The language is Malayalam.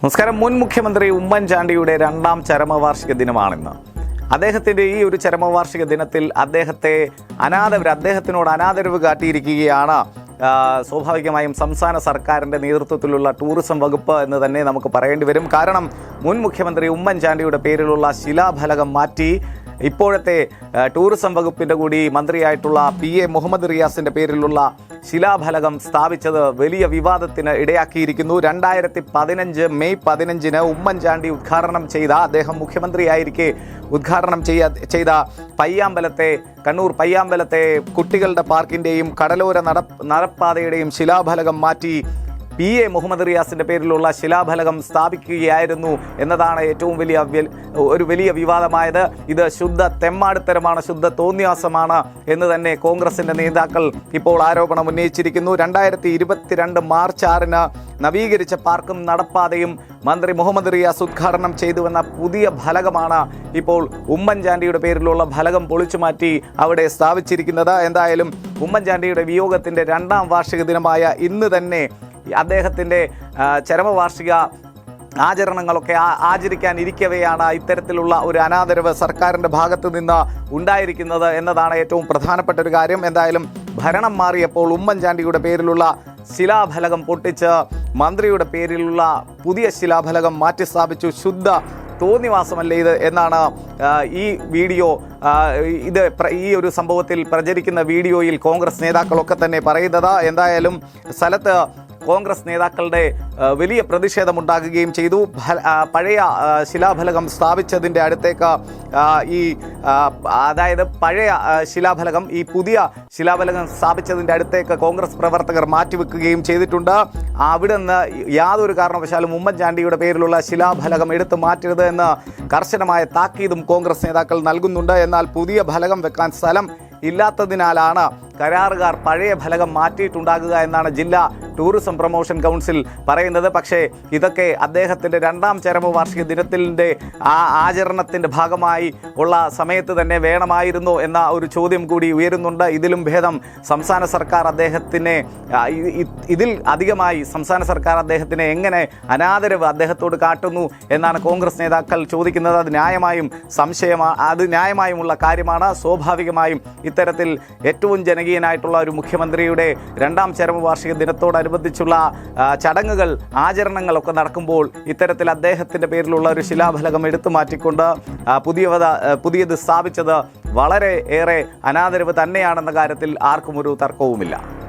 നമസ്കാരം. മുൻ മുഖ്യമന്ത്രി ഉമ്മൻചാണ്ടിയുടെ രണ്ടാം ചരമവാർഷിക ദിനമാണിന്ന്. അദ്ദേഹത്തിന്റെ ഈ ഒരു ചരമവാർഷിക ദിനത്തിൽ അദ്ദേഹത്തെ അനാദരവ് അദ്ദേഹത്തിനോട് അനാദരവ് കാട്ടിയിരിക്കുകയാണ്. സ്വാഭാവികമായും സംസ്ഥാന സർക്കാരിന്റെ നേതൃത്വത്തിലുള്ള ടൂറിസം വകുപ്പ് എന്ന് തന്നെ നമുക്ക് പറയേണ്ടി വരും. കാരണം മുൻ മുഖ്യമന്ത്രി ഉമ്മൻചാണ്ടിയുടെ പേരിലുള്ള ശിലാഫലകം മാറ്റി ഇപ്പോഴത്തെ ടൂറിസം വകുപ്പിന്റെ കൂടി മന്ത്രിയായിട്ടുള്ള പി എ മുഹമ്മദ് റിയാസിന്റെ പേരിലുള്ള ശിലാഫലകം സ്ഥാപിച്ചത് വലിയ വിവാദത്തിന് ഇടയാക്കിയിരിക്കുന്നു. രണ്ടായിരത്തി പതിനഞ്ച് മെയ് പതിനഞ്ചിന് ഉമ്മൻചാണ്ടി ഉദ്ഘാടനം ചെയ്ത അദ്ദേഹം മുഖ്യമന്ത്രിയായിരിക്കെ ഉദ്ഘാടനം ചെയ്യ ചെയ്ത പയ്യാമ്പലത്തെ കണ്ണൂർ പയ്യാമ്പലത്തെ കുട്ടികളുടെ പാർക്കിന്റെയും കടലോര നട നടപ്പാതയുടെയും ശിലാഫലകം മാറ്റി പി എ മുഹമ്മദ് റിയാസിന്റെ പേരിലുള്ള ശിലാഫലകം സ്ഥാപിക്കുകയായിരുന്നു എന്നതാണ് ഏറ്റവും വലിയ ഒരു വലിയ വിവാദമായത്. ഇത് ശുദ്ധ തെമ്മാടിത്തരമാണ് ശുദ്ധ തോന്നിയാസമാണ് എന്ന് തന്നെ കോൺഗ്രസിന്റെ നേതാക്കൾ ഇപ്പോൾ ആരോപണം ഉന്നയിച്ചിരിക്കുന്നു. രണ്ടായിരത്തി ഇരുപത്തിരണ്ട് മാർച്ച് ആറിന് നവീകരിച്ച പാർക്കും നടപ്പാതയും മന്ത്രി മുഹമ്മദ് റിയാസ് ഉദ്ഘാടനം ചെയ്തുവെന്ന പുതിയ ഫലകമാണ് ഇപ്പോൾ ഉമ്മൻചാണ്ടിയുടെ പേരിലുള്ള ഫലകം പൊളിച്ചു മാറ്റി അവിടെ സ്ഥാപിച്ചിരിക്കുന്നത്. എന്തായാലും ഉമ്മൻചാണ്ടിയുടെ വിയോഗത്തിന്റെ രണ്ടാം വാർഷിക ദിനമായ ഇന്ന് തന്നെ അദ്ദേഹത്തിന്റെ ചരമവാർഷിക ആചരണങ്ങളൊക്കെ ആചരിക്കാൻ ആചരിക്കാനിരിക്കവെയാണ് ഇത്തരത്തിലുള്ള ഒരു അനാദരവ് സർക്കാരിന്റെ ഭാഗത്ത് നിന്ന് ഉണ്ടായിരിക്കുന്നത് എന്നതാണ് ഏറ്റവും പ്രധാനപ്പെട്ട ഒരു കാര്യം. എന്തായാലും ഭരണം മാറിയപ്പോൾ ഉമ്മൻചാണ്ടിയുടെ പേരിലുള്ള ശിലാഫലകം പൊട്ടിച്ച് മന്ത്രിയുടെ പേരിലുള്ള പുതിയ ശിലാഫലകം മാറ്റി സ്ഥാപിച്ചു ശുദ്ധ തോന്നിവാസമല്ലേ ഇത് എന്നാണ് ഈ വീഡിയോ ഇത് ഈ ഒരു സംഭവത്തിൽ പ്രചരിക്കുന്ന വീഡിയോയിൽ കോൺഗ്രസ് നേതാക്കളൊക്കെ തന്നെ പറയുന്നത്. എന്തായാലും സ്ഥലത്ത് കോൺഗ്രസ് നേതാക്കളുടെ വലിയ പ്രതിഷേധമുണ്ടാകുകയും ചെയ്തു. പഴയ ശിലാഫലകം സ്ഥാപിച്ചതിന്റെ അടുത്തേക്ക് ഈ അതായത് പഴയ ശിലാഫലകം ഈ പുതിയ ശിലാഫലകം സ്ഥാപിച്ചതിന്റെ അടുത്തേക്ക് കോൺഗ്രസ് പ്രവർത്തകർ മാറ്റിവെക്കുകയും ചെയ്തിട്ടുണ്ട്. അവിടെ നിന്ന് യാതൊരു കാരണവശാലും ഉമ്മൻചാണ്ടിയുടെ പേരിലുള്ള ശിലാഫലകം എടുത്തു മാറ്റരുത് എന്ന് കർശനമായ താക്കീതും കോൺഗ്രസ് നേതാക്കൾ നൽകുന്നുണ്ട്. എന്നാൽ പുതിയ ഫലകം വെക്കാൻ സ്ഥലം ഇല്ലാത്തതിനാലാണ് കരാറുകാർ പഴയ ഫലകം മാറ്റിയിട്ടുണ്ടാകുക എന്നാണ് ജില്ലാ ടൂറിസം പ്രൊമോഷൻ കൗൺസിൽ പറയുന്നത്. പക്ഷേ ഇതൊക്കെ അദ്ദേഹത്തിന്റെ രണ്ടാം ചരമ വാർഷിക ദിനത്തിന്റെ ആ ആചരണത്തിന്റെ ഭാഗമായി ഉള്ള സമയത്ത് തന്നെ വേണമായിരുന്നു എന്ന ഒരു ചോദ്യം കൂടി ഉയരുന്നുണ്ട്. ഇതിലും ഭേദം സംസ്ഥാന സർക്കാർ അദ്ദേഹത്തിനെ ഇതിൽ അധികമായി സംസ്ഥാന സർക്കാർ അദ്ദേഹത്തിനെ എങ്ങനെ അനാദരവ് അദ്ദേഹത്തോട് കാട്ടുന്നു എന്നാണ് കോൺഗ്രസ് നേതാക്കൾ ചോദിക്കുന്നത്. അത് ന്യായമായും സംശയമാണ് അത് ന്യായമായുമുള്ള കാര്യമാണ്. സ്വാഭാവികമായും ഇത്തരത്തിൽ ഏറ്റവും ജനകീയനായിട്ടുള്ള ഒരു മുഖ്യമന്ത്രിയുടെ രണ്ടാം ചരമവാർഷിക ദിനത്തോടനുബന്ധിച്ചുള്ള ചടങ്ങുകൾ ആചരണങ്ങളൊക്കെ നടക്കുമ്പോൾ ഇത്തരത്തിൽ അദ്ദേഹത്തിന്റെ പേരിലുള്ള ഒരു ശിലാഫലകം എടുത്തു മാറ്റിക്കൊണ്ട് പുതിയത പുതിയത് സ്ഥാപിച്ചത് വളരെ ഏറെ അനാദരവ് തന്നെയാണെന്ന കാര്യത്തിൽ ആർക്കും ഒരു തർക്കവുമില്ല.